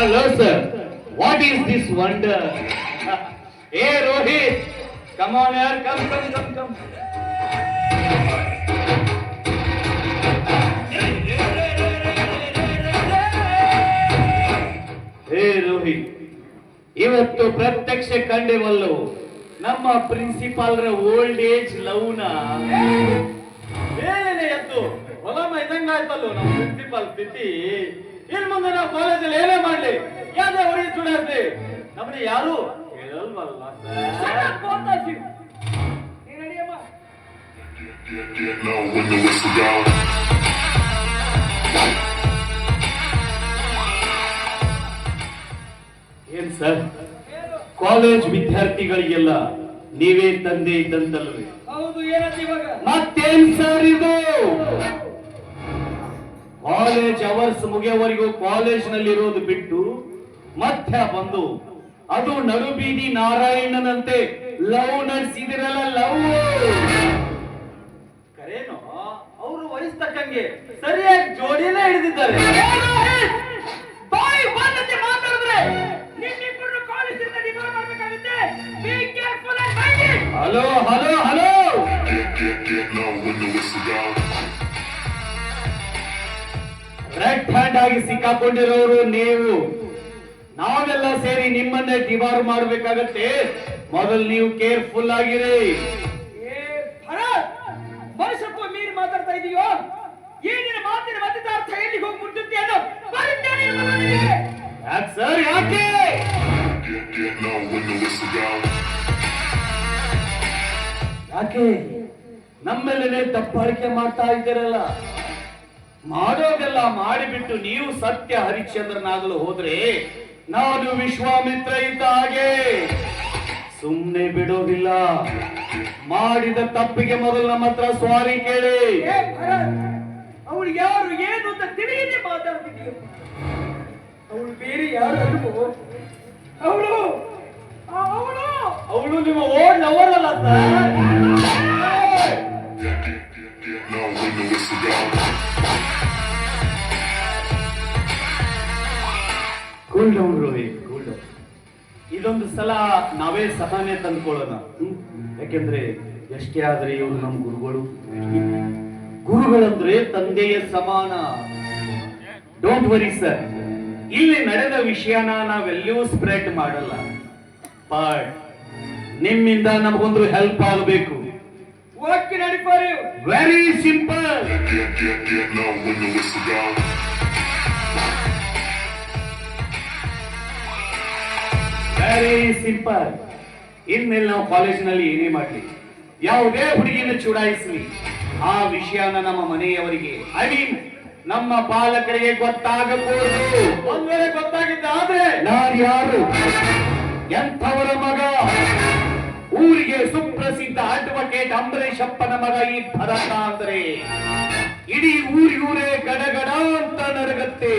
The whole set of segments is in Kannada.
Hello, sir What is this wonder hey, Rohit come on ಯಾರ್ come come, come come. Hey Rohit ಇವತ್ತು ಪ್ರತ್ಯಕ್ಷ ಕಂಡೆವಲ್ಲು ನಮ್ಮ ಪ್ರಿನ್ಸಿಪಾಲ್ರ ಓಲ್ಡ್ ಏಜ್ ಲವ್ನ. ಏನೇನೆ ಎದ್ದು. ಹೊಲ ಆಯ್ತಲ್ಲ ನಮ್ಮ ಪ್ರಿನ್ಸಿಪಾಲ್ ಸ್ಥಿತಿ. ಇನ್ ಮುಂದೆ ನಾವು ಕಾಲೇಜಲ್ಲಿ ಏನೇ ಮಾಡ್ಲಿ ಯಾವ್ದೇ ಹೊರಗೆ ಚುಡಾರ್ತಿ ನಮ್ಮನೆ ಯಾರು ಹೇಳಲ್ವಲ್ಲ Now when the whistle down. ಏನ್ ಸರ್? ಕಾಲೇಜ್ ವಿದ್ಯಾರ್ಥಿಗಳಿಗೆಲ್ಲ ನೀವೇ ತಂದೆ ಇದ್ದಂತಲ್ವೇ? ಹೌದು ಏನಂತ ಇವಾಗ? ಮತ್ತೇನ್ ಸರ್ ಇದು? ಕಾಲೇಜ್ ಅವರ್ಸ್ ಮುಗಿಯವರೆಗೂ ಕಾಲೇಜ್ನಲ್ಲಿ ಇರೋದು ಬಿಟ್ಟು ಮಧ್ಯ ಬಂದು ಅದು ನಡುಬೀದಿ ನಾರಾಯಣನಂತೆ ಲವ್ ನಡೆಸಿದಿರಲ್ಲ ಲವ್. ಕರೇನೋ ಅವರು ವಯಸ್ಸು ತಕ್ಕಂಗೆ ಸರಿಯಾಗಿ ಜೋಡಿನೇ ಹಿಡಿದಿದ್ದಾರೆ. ಬಾಯಿ ಬಂದಂತೆ ಮಾತಾಡಿದ್ರೆ ನಿಮ್ಮಿಬ್ಬರನ್ನು ಕಾಲೇಜಿಂದ ಡಿಮಾಂಡ್ ಮಾಡಬೇಕಾಗುತ್ತೆ. Be careful and mind it hello hello hello. Red hand ಆಗಿ ಸಿಕ್ಕಾಕೊಂಡಿರೋರು ನೀವು. ನಾವೆಲ್ಲ ಸೇರಿ ನಿಮ್ಮನ್ನೇ ಡಿಬಾರ್ ಮಾಡಬೇಕಾಗತ್ತೆ. ಮೊದಲು ನೀವು ಕೇರ್ಫುಲ್ ಆಗಿರಿ. ಮನುಷ್ಯತ್ವ ಮೀರಿ ಮಾತಾಡ್ತಾ ಇದೀಯೋ? ಏನಿನ ಮಾತಿನ ಮಧ್ಯದಾರ್ಥ ಎಲ್ಲಿಗೆ ಹೋಗಿ ಮುಟ್ಟುತ್ತೆ ಅನ್ನೋ ಸರ್ ಯಾಕೆ. ಯಾಕೆ? ನಮ್ಮೆಲ್ಲನೇ ತಪ್ಪಾಳಿಕೆ ಮಾಡ್ತಾ ಇದ್ದೀರಲ್ಲ. ಮಾಡೋದೆಲ್ಲ ಮಾಡಿಬಿಟ್ಟು ನೀವು ಸತ್ಯ ಹರಿಶ್ಚಂದ್ರನಾಗಲು ಹೋದ್ರೆ ನಾನು ವಿಶ್ವಾಮಿತ್ರ ಇದ್ದ ಹಾಗೆ. ಸುಮ್ಮನೆ ಬಿಡೋದಿಲ್ಲ. ಮಾಡಿದ ತಪ್ಪಿಗೆ ಮೊದಲು ನಮ್ಮ ಹತ್ರ ಸ್ವಾರಿ ಕೇಳಿ. ಅವಳು ಯಾರು ಏನು ಅಂತ ತಿಳಿಯದೆ ಅವಳು ಬೇರೆ ಯಾರು ಅವಳು ಅವಳು. ಅವಳು ನಿಮ್ಮ ಓಲ್ಡ್ ಲವರ್ ಅಲ್ಲ ಸರ್. ಡೌನ್ ಇದೊಂದು ಸಲ ನಾವೇ ಸಹನೆ ತಂದ್ಕೊಳ್ಳೋಣ? ಯಾಕೆಂದ್ರೆ ಎಷ್ಟೇ ಆದ್ರೆ ಇವರು ನಮ್ಮ ಗುರುಗಳು. ಗುರುಗಳಂದ್ರೆ ತಂದೆಯ ಸಮಾನ. ಡೋಂಟ್ ವರಿ ಸರ್ ಇಲ್ಲಿ ನಡೆದ ವಿಷಯನ ನಾವೆಲ್ಲೂ ಸ್ಪ್ರೆಡ್ ಮಾಡಲ್ಲ. ಬಟ್ ನಿಮ್ಮಿಂದ ನಮಗೊಂದು ಹೆಲ್ಪ್ ಆಗಬೇಕು. ವೆರಿ ಸಿಂಪಲ್ ವೆರಿ ಸಿಂಪಲ್ ಇನ್ಮೇಲೆ ನಾವು ಕಾಲೇಜಿನಲ್ಲಿ ಏನೇ ಮಾಡಲಿ ಯಾವುದೇ ಹುಡುಗಿನ ಚುಡಾಯಿಸಲಿ. ಆ ವಿಷಯನ ನಮ್ಮ ಮನೆಯವರಿಗೆ ಐ ಮೀನ್ ನಮ್ಮ ಪಾಲಕರಿಗೆ ಗೊತ್ತಾಗಬಹುದು ಒಂದ್ ವೇಳೆ ಗೊತ್ತಾಗಿದ್ದ ಆದ್ರೆ? ನಾನು ಯಾರು? ಎಂಥವರ ಮಗ? ಊರಿಗೆ ಸುಪ್ರಸಿದ್ಧ ಅಡ್ವೊಕೇಟ್ ಅಂಬರೀಷಪ್ಪನ ಮಗ ಈ ಭರತ ಅಂದ್ರೆ. ಇಡೀ ಊರಿಗೂರೇ ಗಡಗಡ ಅಂತ ನರಗತ್ತೆ.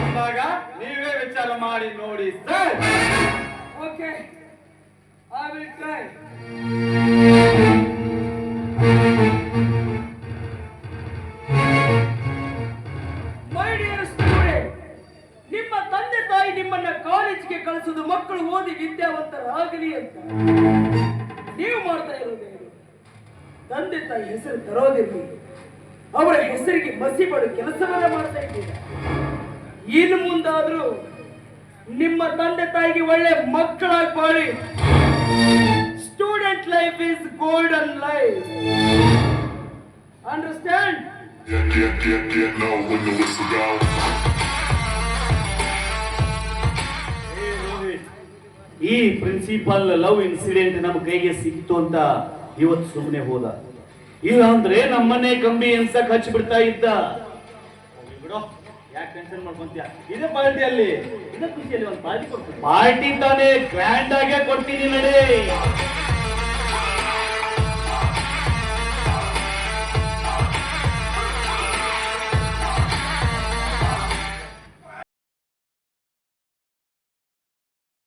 ಅಂದಾಗ ನೀವೇ ವಿಚಾರ ಮಾಡಿ ನೋಡಿ sir. Okay I will try my dear student ನಿಮ್ಮ ತಂದೆ ತಾಯಿ ನಿಮ್ಮನ್ನ ಕಾಲೇಜಿಗೆ ಕಳಿಸೋದು ಮಕ್ಕಳು ಓದಿ ವಿದ್ಯಾವಂತರಾಗಲಿ ಅಂತ. ನೀವು ಮಾಡ್ತಾ ಇರೋದೇನು ತಂದೆ ತಾಯಿ ಹೆಸರು ತರೋದಿರ್ಲಿ. ಅವರ ಹೆಸರಿಗೆ ಮಸಿ ಬಡು ಕೆಲಸವನ್ನ ಮಾಡ್ತಾ ಇದ್ದೀರಾ? ಇನ್ನು ಮುಂದಾದ್ರೂ ನಿಮ್ಮ ತಂದೆ ತಾಯಿಗೆ ಒಳ್ಳೆ ಮಕ್ಕಳಾಗಿ ಬಾಳಿ student life is golden life understand. ಈ ಪ್ರಿನ್ಸಿಪಲ್ ಲವ್ ಇನ್ಸಿಡೆಂಟ್ ನಮ್ಮ ಕೈಗೆ ಸಿಕ್ತು ಅಂತ ಇವತ್ತು ಸುಮ್ಮನೆ ಹೋದ. ಇಲ್ಲ ಅಂದ್ರೆ ನಮ್ಮನ್ನೇ ಕಂಬಿ ಎನ್ಸಕ್ ಹಚ್ಚಿ ಬಿಡ್ತಾ ಇದ್ದ ಬಿಡು. ಯಾಕೆ ಟೆನ್ಷನ್ ಮಾಡ್ಕೊಂತೀಯ? ಇದೇ ಪಾರ್ಟಿಯಲ್ಲಿ ಇದೇ ಖುಷಿಯಲ್ಲಿ ಒಂದು ಪಾರ್ಟಿ ಕೊಡ್ತೀನಿ. ಪಾರ್ಟಿ ತಾನೇ ಗ್ರ್ಯಾಂಡ್ ಆಗೇ ಕೊಡ್ತೀನಿ ನಡೆ.